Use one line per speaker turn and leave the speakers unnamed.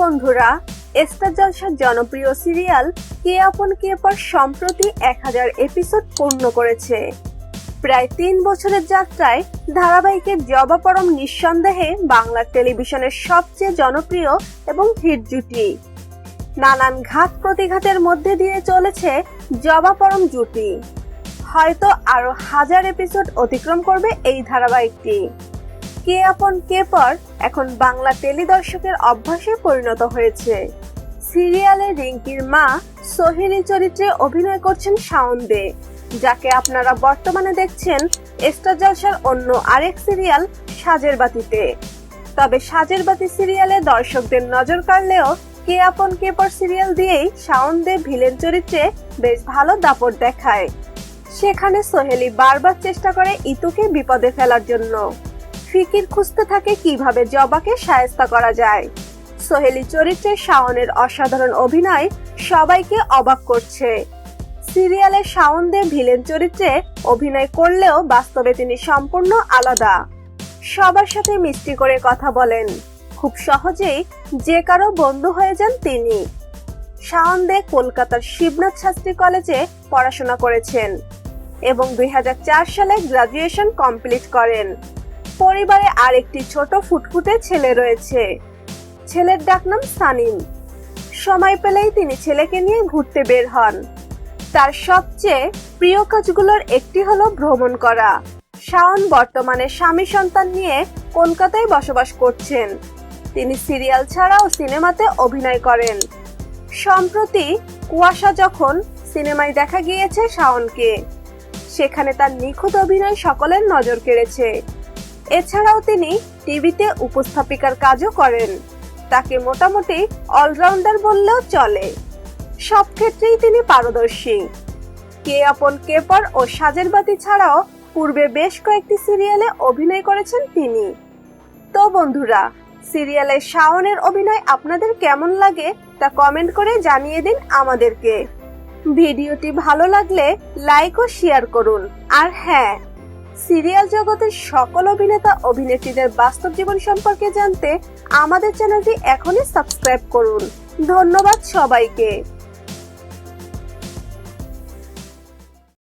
বন্ধুরা স্টার জলসার জনপ্রিয় সিরিয়াল কে আপন কে পর সম্প্রতি এক হাজার এপিসোড পূর্ণ করেছে। প্রায় তিন বছরের যাত্রায় ধারাবাহিকের জবা পরম নিঃসন্দেহে বাংলার টেলিভিশনের সবচেয়ে জনপ্রিয় এবং হিট জুটি। নানান ঘাত প্রতিঘাতের মধ্যে দিয়ে চলেছে জবা পরম জুটি। হয়তো আরও হাজার এপিসোড অতিক্রম করবে এই ধারাবাহিকটি। কে আপন কে পর এখন বাংলা টেলিদর্শকের অভ্যাসে পরিণত হয়েছে। সিরিয়ালে রিঙ্কির মা সোহিনী চরিত্রে অভিনয় করছেন শাওন দে, যাকে আপনারা বর্তমানে দেখছেন স্টার জলসার অন্য আরেক সিরিয়াল সাজের বাতিতে। তবে সাজের বাতি সিরিয়ালে দর্শকদের নজর কাড়লেও কে আপন কে পর সিরিয়াল দিয়েই শাওন দে ভিলেন চরিত্রে বেশ ভালো দাপট দেখায়। সেখানে সোহেলি বারবার চেষ্টা করে ইতুকে বিপদে ফেলার জন্য। ফিকির খুঁজতে থাকে কীভাবে জবাকে সায়স্তা করা যায়। সোহেলি চরিত্রে শাওনের অসাধারণ অভিনয় সবাইকে অবাক করছে। সিরিয়ালে শাওনদের ভিলেন চরিত্রে অভিনয় করলেও বাস্তবে তিনি সম্পূর্ণ আলাদা। সবার সাথে মিষ্টি করে কথা বলেন। খুব সহজেই যে কারও বন্ধু হয়ে যান তিনি। শাওন দে কলকাতার শিবনাথ শাস্ত্রী কলেজে পড়াশোনা করেছেন এবং দুই হাজার চার সালে গ্রাজুয়েশন কমপ্লিট করেন। পরিবারে আরেকটি ছোট ফুটফুটে ছেলে রয়েছে। ছেলের ডাকনাম সানিম। সময় পেলেই তিনি ছেলেকে নিয়ে ঘুরতে বের হন। তার সবচেয়ে প্রিয় কাজগুলোর একটি হলো ভ্রমণ করা। শাওন বর্তমানে স্বামী সন্তান নিয়ে কলকাতায় বসবাস করছেন। তিনি সিরিয়াল ছাড়াও সিনেমাতে অভিনয় করেন। সম্প্রতি কুয়াশা যখন সিনেমায় দেখা গিয়েছে শাওনকে, সেখানে তার নিখুঁত অভিনয় সকলের নজর কেড়েছে। এছাড়াও তিনি টিভিতে উপস্থাপিকার কাজও করেন। তাকে মোটামুটি অলরাউন্ডার বললেও চলে। সব ক্ষেত্রেই তিনি পারদর্শী। কে আপন কে পর ও সাজের বাতি ছাড়াও পূর্বে বেশ কয়েকটি সিরিয়ালে অভিনয় করেছেন তিনি। তো বন্ধুরা, সিরিয়ালে শাওনের অভিনয় আপনাদের কেমন লাগে তা কমেন্ট করে জানিয়ে দিন আমাদেরকে। ভিডিওটি ভালো লাগলে লাইক ও শেয়ার করুন। আর হ্যাঁ সিরিয়াল জগতের সকল অভিনেতা, অভিনেত্রীদের বাস্তব জীবন সম্পর্কে জানতে আমাদের চ্যানেলটি এখনই সাবস্ক্রাইব করুন। ধন্যবাদ সবাইকে।